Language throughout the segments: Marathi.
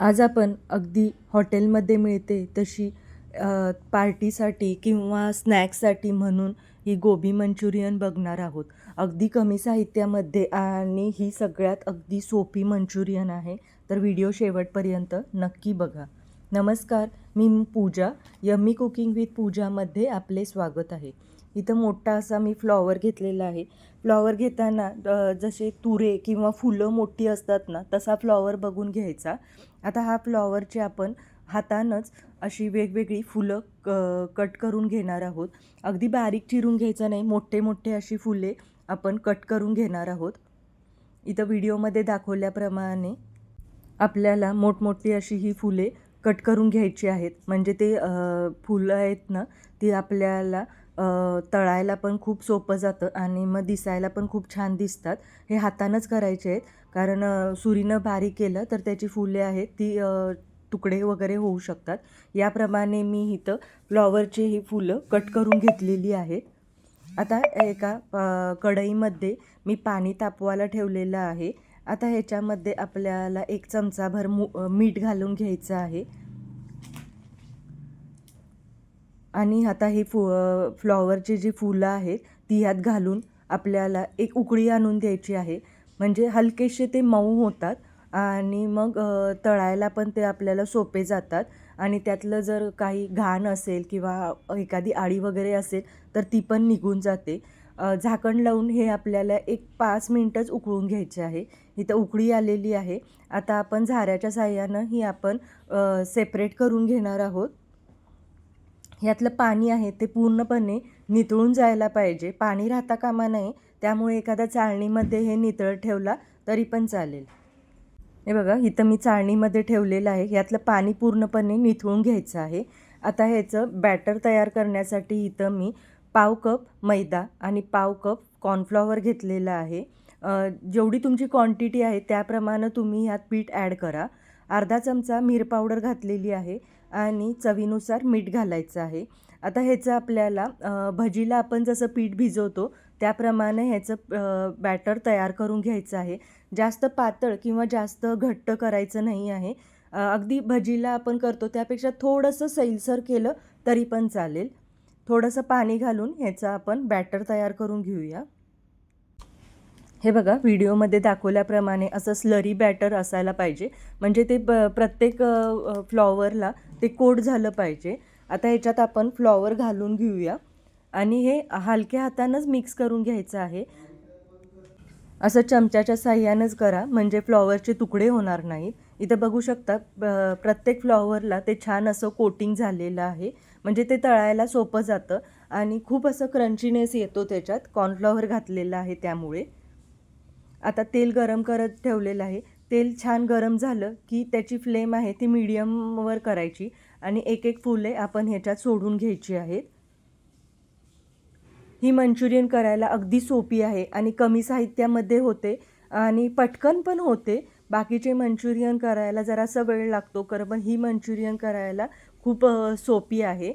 आज आपण अगदी हॉटेलमध्ये मिळते तशी पार्टीसाठी किंवा स्नॅक्ससाठी म्हणून ही गोबी मंचुरियन बघणार आहोत. अगदी कमी साहित्यामध्ये आणि ही सगळ्यात अगदी सोपी मंचुरियन आहे तर व्हिडिओ शेवटपर्यंत नक्की बघा. नमस्कार मी पूजा. यम्मी कुकिंग विथ पूजामध्ये आपले स्वागत आहे. इथं मोठा असा मी फ्लॉवर घेतलेला आहे. फ्लॉवर घेताना जसे तुरे किंवा फुलं मोठी असतात ना तसा फ्लॉवर बघून घ्यायचा. आता हा फ्लॉवरची आपण हातानंच अशी वेगवेगळी फुलं क कट करून घेणार आहोत. अगदी बारीक चिरून घ्यायचं नाही मोठे मोठे अशी फुले आपण कट करून घेणार आहोत. इथं व्हिडिओमध्ये दाखवल्याप्रमाणे आपल्याला मोठमोठी अशी ही फुले कट करून घ्यायची आहेत. म्हणजे ते फुलं आहेत ना ती आपल्याला तळायला पण खूप सोपं जातं आणि मग दिसायला पण खूप छान दिसतात. हे हातानंच करायचे आहेत. कारण सुरीनं बारीक केलं तर त्याची फुले आहेत ती तुकडे वगैरे होऊ शकतात. याप्रमाणे मी इथं फ्लॉवरचे ही फुलं कट करून घेतलेली आहेत. आता एका कढईमध्ये मी पाणी तापवायला ठेवलेलं आहे. आता ह्याच्यामध्ये आपल्याला एक चमचाभर मू मीठ घालून घ्यायचं आहे. आणि आता हे फु फ्लॉवरची जी फुलं आहेत ती ह्यात घालून आपल्याला एक उकळी आणून द्यायची आहे. म्हणजे हलकेसे ते मऊ होतात आणि मग तळायला पण ते आपल्याला सोपे जातात. आणि त्यातलं जर काही घाण असेल किंवा एखादी आळी वगैरे असेल तर ती पण निघून जाते. झाकण लावून हे आपल्याला एक पाच मिनटंच उकळून घ्यायचे आहे. इथं उकळी आलेली आहे. आता आपण झाऱ्याच्या साह्यानं ही आपण सेपरेट करून घेणार आहोत. ह्यातलं पाणी आहे ते पूर्णपणे नितळून जायला पाहिजे. पाणी राहता कामा नये. त्यामुळे एखाद्या चाळणीमध्ये हे नितळ ठेवला तरी पण चालेल. हे बघा इथं मी चाळणीमध्ये ठेवलेलं आहे. यातलं पाणी पूर्णपणे निथळून घ्यायचं आहे. आता ह्याचं बॅटर तयार करण्यासाठी इथं मी पाव कप मैदा आणि पाव कप कॉर्नफ्लॉवर घेतलेलं आहे. जेवढी तुमची क्वांटिटी आहे त्याप्रमाणे तुम्ही ह्यात पीठ ॲड करा. अर्धा चमचा मीर पावडर घातलेली आहे. आणि चवीनुसार मीठ घालायचं आहे. आता ह्याचं आपल्याला भजीला आपण जसं पीठ भिजवतो त्याप्रमाणे ह्याचं बॅटर तयार करून घ्यायचं आहे. जास्त पातळ किंवा जास्त घट्ट करायचं नाही आहे. अगदी भजीला आपण करतो त्यापेक्षा थोडंसं सैलसर केलं तरी पण चालेल. थोडंसं पाणी घालून ह्याचं आपण बॅटर तयार करून घेऊया. हे बघा व्हिडिओमध्ये दाखवल्याप्रमाणे असं स्लरी बॅटर असायला पाहिजे. म्हणजे ते ब प्रत्येक फ्लॉवरला ते कोट झालं पाहिजे. आता ह्याच्यात आपण फ्लॉवर घालून घेऊया. आणि हे हलक्या हातानंच मिक्स करून घ्यायचं आहे. असं चमच्याच्या साह्यानंच करा. म्हणजे फ्लॉवरचे तुकडे होणार नाहीत. इथं बघू शकता प्रत्येक फ्लॉवरला ते छान असं कोटिंग झालेलं आहे. म्हणजे ते तळायला सोपं जातं. आणि खूप असं क्रंचीनेस येतो त्याच्यात. कॉर्नफ्लॉवर घातलेलं आहे त्यामुळे. आता तेल गरम करत ठेवलेलं आहे. तेल छान गरम झालं की त्याची फ्लेम आहे ती मीडियमवर करायची आणि एक एक फुले आपण ह्याच्यात सोडून घ्यायची आहेत. ही मंचुरियन करायला अगदी सोपी आहे आणि कमी साहित्यामध्ये होते आणि पटकन पण होते. बाकीचे मंचुरियन करायला जरासा वेळ लागतो कारण पण ही मंचुरियन करायला खूप सोपी आहे.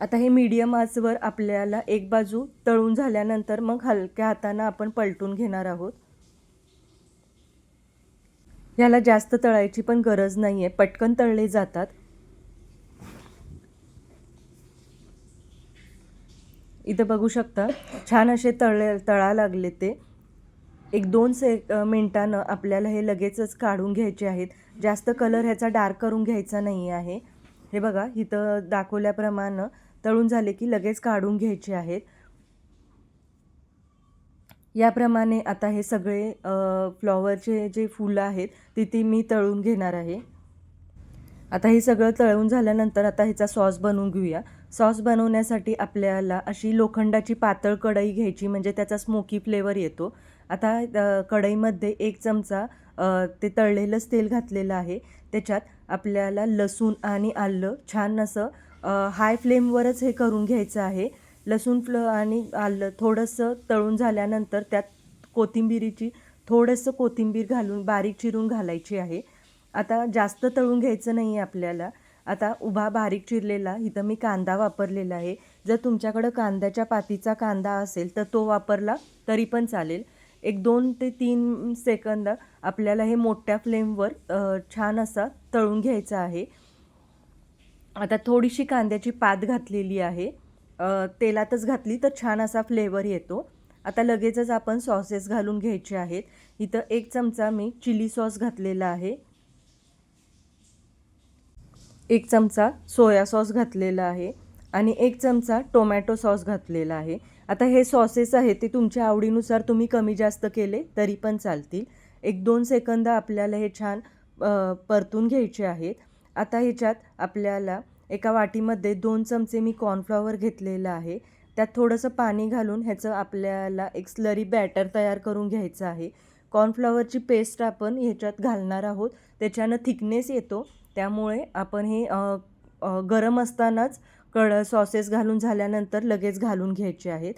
आता हे मीडियम आचवर आपल्याला एक बाजू तळून झाल्यानंतर मग हलक्या हातानं आपण पलटून घेणार आहोत. ह्याला जास्त तळायची पण गरज नाही आहे पटकन तळले जातात. इथं बघू शकता छान असे तळले तळा लागले ते. एक दोन से मिनटानं आपल्याला हे लगेचच काढून घ्यायचे आहेत. जास्त कलर ह्याचा डार्क करून घ्यायचा नाही आहे. हे बघा इथं दाखवल्याप्रमाणे तळून झाले की लगेच काढून घ्यायचे आहेत. याप्रमाणे आता हे सगळे फ्लॉवरचे जे फुलं आहेत तिथे मी तळून घेणार आहे. आता हे सगळं तळून झाल्यानंतर आता ह्याचा सॉस बनवून घेऊया. सॉस बनवण्यासाठी आपल्याला अशी लोखंडाची पातळ कढई घ्यायची म्हणजे त्याचा स्मोकी फ्लेवर येतो. आता कढईमध्ये एक चमचा ते तळलेलंच तेल घातलेलं आहे. त्याच्यात आपल्याला लसूण आणि आलं छान असं हाय फ्लेमवरच हे करून घ्यायचं आहे. लसूण फ्ल आणि आलं थोडंसं तळून झाल्यानंतर त्यात कोथिंबिरीची थोडंसं कोथिंबीर घालून बारीक चिरून घालायची आहे. आता जास्त तळून घ्यायचं नाही आहे आपल्याला. आता उभा बारीक चिरलेला इथं मी कांदा वापरलेला आहे. जर तुमच्याकडं कांद्याच्या पातीचा कांदा असेल तर तो वापरला तरी पण चालेल. एक दोन ते तीन सेकंद आपल्याला हे मोठ्या फ्लेमवर छान असा तळून घ्यायचा आहे. आता थोडीशी कांद्याची पात घातलेली आहे. तेलातच घातली तर छान असा फ्लेवर येतो. आता लगेचच आपण सॉसेस घालून घ्यायचे आहेत. इथं एक चमचा मी चिली सॉस घातलेला आहे. एक चमचा सोया सॉस घातलेला आहे आणि एक चमचा टोमॅटो सॉस घातलेला आहे. आता हे सॉसेस आहेत ते तुमच्या आवडीनुसार तुम्ही कमी जास्त केले तरी पण चालतील. एक दोन सेकंद आपल्याला हे छान परतून घ्यायचे आहेत. आता ह्याच्यात आपल्याला एका वाटीमध्ये दोन चमचे मी कॉर्नफ्लॉवर घेतलेलं आहे. त्यात थोडंसं पाणी घालून ह्याचं आपल्याला एक स्लरी बॅटर तयार करून घ्यायचं आहे. कॉर्नफ्लॉवरची पेस्ट आपण ह्याच्यात घालणार आहोत. त्याच्यानं थिकनेस येतो. त्यामुळे आपण हे गरम असतानाच कड सॉसेस घालून झाल्यानंतर लगेच घालून घ्यायचे आहेत.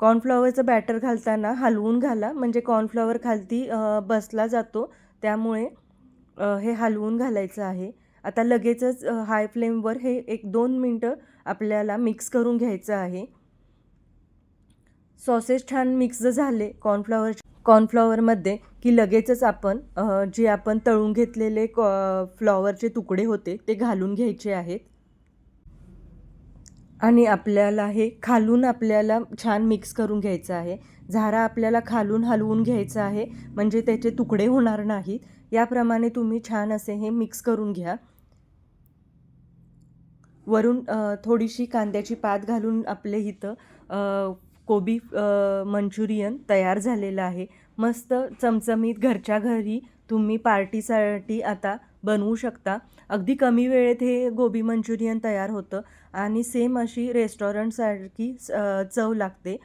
कॉर्नफ्लॉवरचं बॅटर घालताना हलवून घाला. म्हणजे कॉर्नफ्लॉवर खालती बसला जातो. त्यामुळे हे हलवून घालायचं आहे. आता लगेचच हाय फ्लेमवर हे एक दोन मिनटं आपल्याला मिक्स करून घ्यायचं आहे. सॉसेस छान मिक्स झाले. कॉर्नफ्लॉवर कॉर्नफ्लॉवरमध्ये की लगेचच आपण जे आपण तळून घेतलेले कॉ फ्लॉवरचे तुकडे होते ते घालून घ्यायचे आहेत. आणि आपल्याला हे खालून आपल्याला छान मिक्स करून घ्यायचं आहे. झारा आपल्याला खालून हलवून घ्यायचं आहे. म्हणजे त्याचे तुकडे होणार नाहीत. याप्रमाणे तुम्ही छान असे हे मिक्स करून घ्या. वरून थोडीशी कांद्याची पात घालून आपले इथं कोबी मंचुरियन तयार झालेलं आहे. मस्त चमचमीत घरच्या घरी तुम्ही पार्टीसाठी आता बनवू शकता. अगदी कमी वेळेत हे गोबी मंचुरियन तयार होतं. आणि सेम अशी रेस्टॉरंटसारखी चव लागते.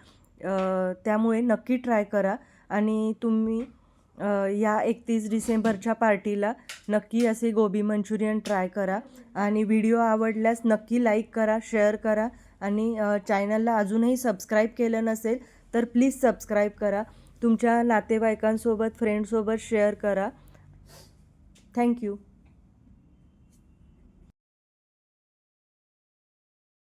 त्यामुळे नक्की ट्राय करा आणि तुम्ही या एकतीस डिसेंबरच्या पार्टीला नक्की असे गोबी मंचुरियन ट्राय करा आणि व्हिडिओ आवडल्यास नक्की लाईक करा शेअर करा आणि चॅनलला अजूनही सबस्क्राईब केलं नसेल तर प्लीज सबस्क्राईब करा. तुमच्या नातेवाईकांसोबत फ्रेंडसोबत शेअर करा. थँक्यू